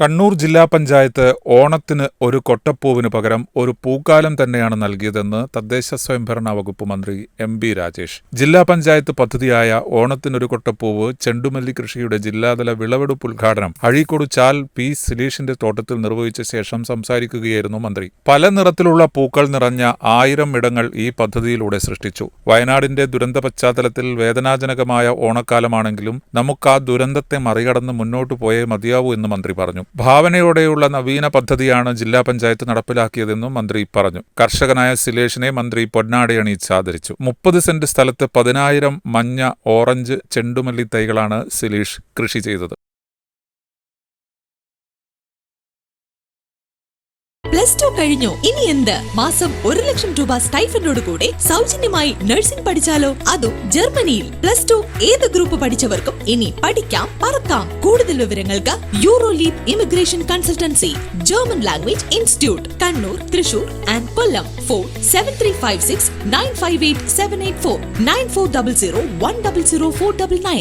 കണ്ണൂർ ജില്ലാ പഞ്ചായത്ത് ഓണത്തിന് ഒരു കൊട്ടപ്പൂവിന് പകരം ഒരു പൂക്കാലം തന്നെയാണ് നൽകിയതെന്ന് തദ്ദേശ സ്വയംഭരണ വകുപ്പ് മന്ത്രി എം ബി രാജേഷ്. ജില്ലാ പഞ്ചായത്ത് പദ്ധതിയായ ഓണത്തിനൊരു കൊട്ടപ്പൂവ് ചെണ്ടുമല്ലി കൃഷിയുടെ ജില്ലാതല വിളവെടുപ്പ് ഉദ്ഘാടനം അഴീക്കോട് ചാൽ പി സിലീഷിന്റെ തോട്ടത്തിൽ നിർവഹിച്ച ശേഷം സംസാരിക്കുകയായിരുന്നു മന്ത്രി. പല നിറത്തിലുള്ള പൂക്കൾ നിറഞ്ഞ ആയിരം ഇടങ്ങൾ ഈ പദ്ധതിയിലൂടെ സൃഷ്ടിച്ചു. വയനാടിന്റെ ദുരന്ത പശ്ചാത്തലത്തിൽ വേദനാജനകമായ ഓണക്കാലമാണെങ്കിലും നമുക്ക് ആ ദുരന്തത്തെ മറികടന്ന് മുന്നോട്ടു പോയേ മതിയാവൂ എന്ന് മന്ത്രി പറഞ്ഞു. ഭാവനയോടെയുള്ള നവീന പദ്ധതിയാണ് ജില്ലാ പഞ്ചായത്ത് നടപ്പിലാക്കിയതെന്നും മന്ത്രി പറഞ്ഞു. കർഷകനായ സിലേഷിനെ മന്ത്രി പൊന്നാടയണിയിച്ച് ആദരിച്ചു. മുപ്പത് സെന്റ് സ്ഥലത്ത് പതിനായിരം മഞ്ഞ ഓറഞ്ച് ചെണ്ടുമല്ലി തൈകളാണ് സിലേഷ് കൃഷി ചെയ്തത്. പ്ലസ് ടു കഴിഞ്ഞു. ഇനി എന്ത്? മാസം ഒരു ലക്ഷം രൂപ സ്റ്റൈഫൻഡോട് കൂടെ സൗജന്യമായി നഴ്സിംഗ് പഠിച്ചാലോ? അതും ജർമ്മനിയിൽ. പ്ലസ് ടു ഏത് ഗ്രൂപ്പ് പഠിച്ചവർക്കും ഇനി പഠിക്കാം പറക്കാം. കൂടുതൽ വിവരങ്ങൾക്ക് Euro Leap immigration consultancy German language institute Kannur Thrissur and Kollam four seven three five six nine five eight seven eight four nine four double zero one double zero four double nine